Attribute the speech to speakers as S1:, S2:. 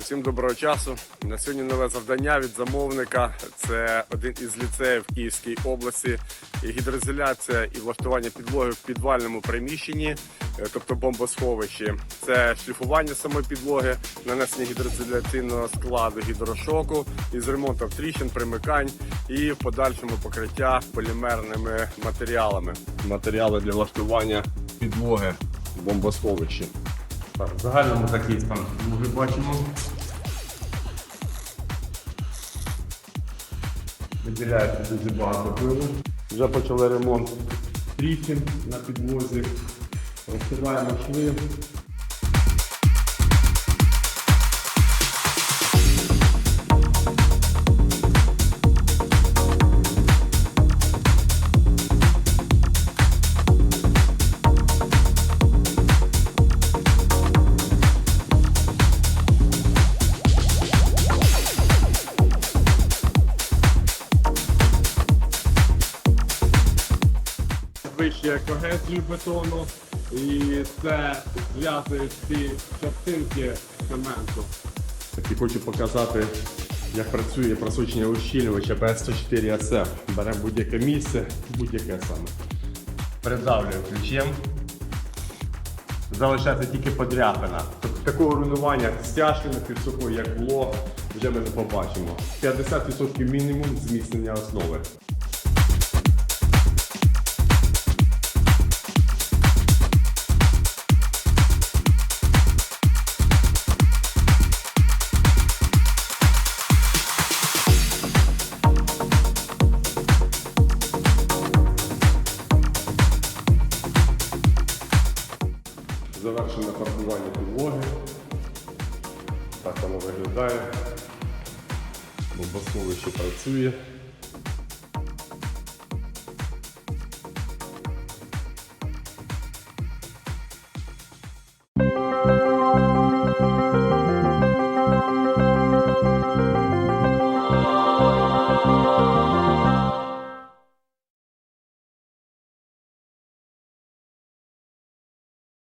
S1: Усім доброго часу. На сьогодні нове завдання від замовника. Це один із ліцеїв Київської області. І гідроізоляція і влаштування підлоги в підвальному приміщенні, е, тобто бомбосховищі. Це шліфування самої підлоги, нанесення гідроізоляційного складу гідрошоку із ремонтом тріщин, примикань і в подальшому покриття полімерними матеріалами. Матеріали для влаштування підлоги в бомбосховищі. Так, в загальному такий стан ми бачимо. Виділяється дуже багато пилу. Вже почали ремонт тріщин на підлозі. розтираємо шви. Вище когезію бетону і це зв'язує ці частинки цементу. І хочу показати, як працює просочення ущільнювача PS104 SF. Беремо будь-яке місце, будь-яке саме. Придавлюємо ключем. Залишається тільки подряпина. Тобто такого руйнування стяжки під сухою, як було, вже ми не побачимо. 50% мінімум зміцнення основи. Завершене фарбування підлоги. Так воно виглядає. Басовище працює.